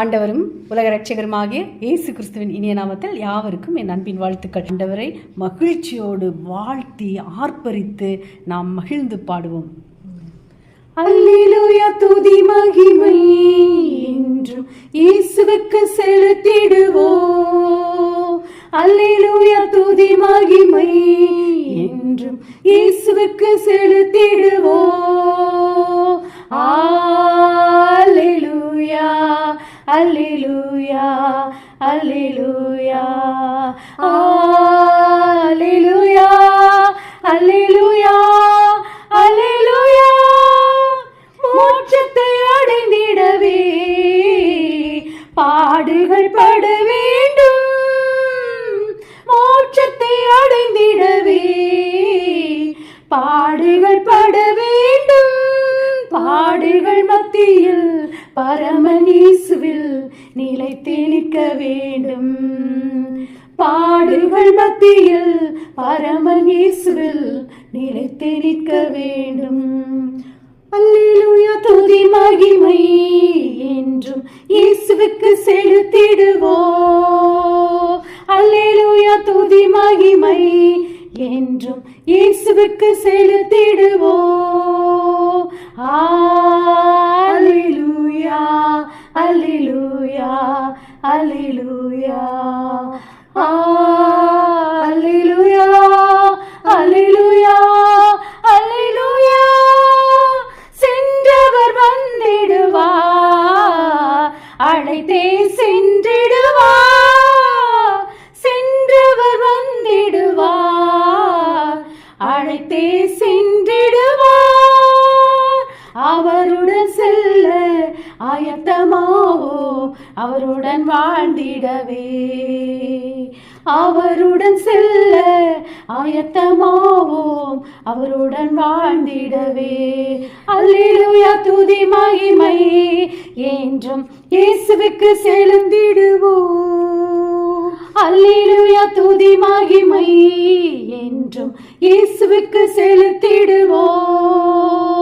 ஆண்டவரும் உலக ரட்சகருமாகிய இயேசு கிறிஸ்துவின் இனிய நாமத்தில் யாவருக்கும் என் அன்பின் வாழ்த்துக்கள். ஆண்டவரை மகிழ்ச்சியோடு வாழ்த்தி ஆர்ப்பரித்து நாம் மகிழ்ந்து பாடுவோம். அல்லேலூயா துதி மகிமை என்றும் இயேசுவுக்கு செலுத்திடுவோம். அல்லேலூயா துதி மகிமை என்றும் இயேசுவுக்கு செலுத்திடுவோம். அல்லேலூயா அல்லேலூயா அல்லேலூயா அல்லேலூயா மோட்சத்தை அடைந்திடவே பாடுகள் பட வேண்டும். மோட்சத்தை அடைந்திடவே பாடுகள் பட வேண்டும். பாடுகள் மத்தியில் பரமனீசுவில் நிலைத்து நிற்க வேண்டும். பாடுகள் மத்தியில் பரமனீசுவில் நிலைத்து நிற்க வேண்டும். அல்லேலூயா துதி மகிமை என்றும் இயேசுவுக்கு செலுத்திடுவோ. அல்லேலூயா துதி மகிமை என்றும் இயேசுவுக்கு செலுத்திடுவோம் அல்லேலூயா அல்லேலூயா அல்லேலூயா அல்லேலூயா அல்லேலூயா அவருடன் செல்ல ஆயத்தமாவோ? அவருடன் வாழ்ந்திடவே. அவருடன் செல்ல ஆயத்தமாவோம்? அவருடன் வாழ்ந்திடவே. அல்லேலூயா துதி மகிமை. என்றும் இயேசுவுக்கு செலுத்திடுவோ அல்லேலூயா துதி மகிமை. என்றும் இயேசுவுக்கு செலுத்திடுவோம்.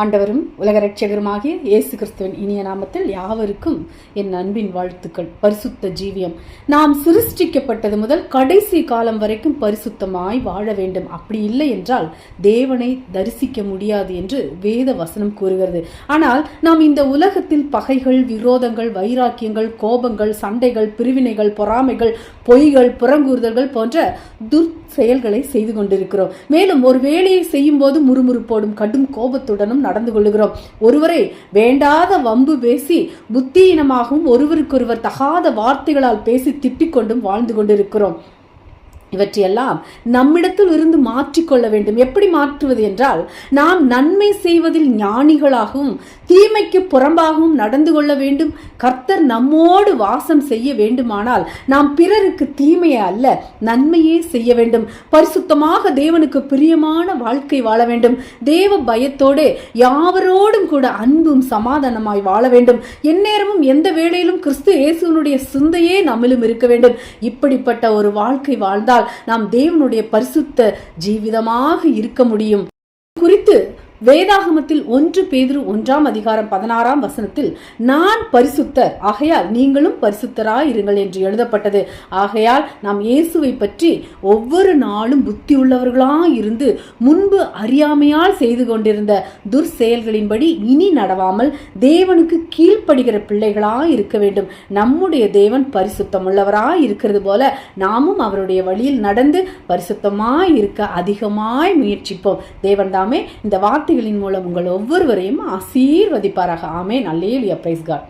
ஆண்டவரும் உலக ரட்சகருமாகிய இயேசு கிறிஸ்துவின் இனிய நாமத்தில் யாவருக்கும் என் அன்பின் வாழ்த்துக்கள். பரிசுத்த ஜீவியம். நாம் சிருஷ்டிக்கப்பட்டது முதல் கடைசி காலம் வரைக்கும் பரிசுத்தமாய் வாழ வேண்டும். அப்படி இல்லை என்றால் தேவனை தரிசிக்க முடியாது என்று வேத வசனம் கூறுகிறது. ஆனால் நாம் இந்த உலகத்தில் பகைகள் விரோதங்கள் வைராக்கியங்கள் கோபங்கள் சண்டைகள் பிரிவினைகள் பொறாமைகள் பொய்கள் புறங்கூறுதல்கள் போன்ற துர் செயல்களை செய்து கொண்டிருக்கிறோம். மேலும் ஒரு வேலையை செய்யும் போது முறுமுறுப்போடும் கடும் கோபத்துடனும் நடந்து கொள்ளுகிறோம். ஒருவரை வேண்டாத வம்பு பேசி புத்தியினமாகவும் ஒருவருக்கொருவர் தகாத வார்த்தைகளால் பேசி திட்டிக் கொண்டும் வாழ்ந்து கொண்டிருக்கிறோம். இவற்றையெல்லாம் நம்மிடத்தில் இருந்து மாற்றிக்கொள்ள வேண்டும். எப்படி மாற்றுவது என்றால் நாம் நன்மை செய்வதில் ஞானிகளாகவும் தீமைக்கு புறம்பாகவும் நடந்து கொள்ள வேண்டும். கர்த்தர் நம்மோடு வாசம் செய்ய வேண்டுமானால் நாம் பிறருக்கு தீமையை அல்ல நன்மையே செய்ய வேண்டும். பரிசுத்தமாக தேவனுக்கு பிரியமான வாழ்க்கை வாழ வேண்டும். தேவ பயத்தோடு யாவரோடும் கூட அன்பும் சமாதானமாய் வாழ வேண்டும். எந்நேரமும் எந்த வேளையிலும் கிறிஸ்து இயேசுனுடைய சிந்தையே நம்மிலும் இருக்க வேண்டும். இப்படிப்பட்ட ஒரு வாழ்க்கை வாழ்ந்தால் நாம் தேவனுடைய பரிசுத்த ஜீவிதமாக இருக்க முடியும். குறித்து வேதாகமத்தில் ஒன்று பேதிரு ஒன்றாம் அதிகாரம் பதினாறாம் வசனத்தில் நான் பரிசுத்தர் ஆகையால் நீங்களும் பரிசுத்தராய் இருங்கள் என்று எழுதப்பட்டது. ஆகையால் நாம் இயேசுவை பற்றி ஒவ்வொரு நாளும் புத்தி உள்ளவர்களாக இருந்து முன்பு அறியாமையால் செய்து கொண்டிருந்த துர்செயல்களின்படி இனி நடவாமல் தேவனுக்கு கீழ்ப்படுகிற பிள்ளைகளாக இருக்க வேண்டும். நம்முடைய தேவன் பரிசுத்தம் உள்ளவராய் இருக்கிறது போல நாமும் அவருடைய வழியில் நடந்து பரிசுத்தமாய் இருக்க அதிகமாய் முயற்சிப்போம். தேவன் தாமே இந்த வார்த்தை வார்த்தைகளின் மூலம் உங்கள் ஒவ்வொருவரையும் ஆசீர்வதிப்பாராக. ஆமே நல்லேலியா பிரைஸ் காட்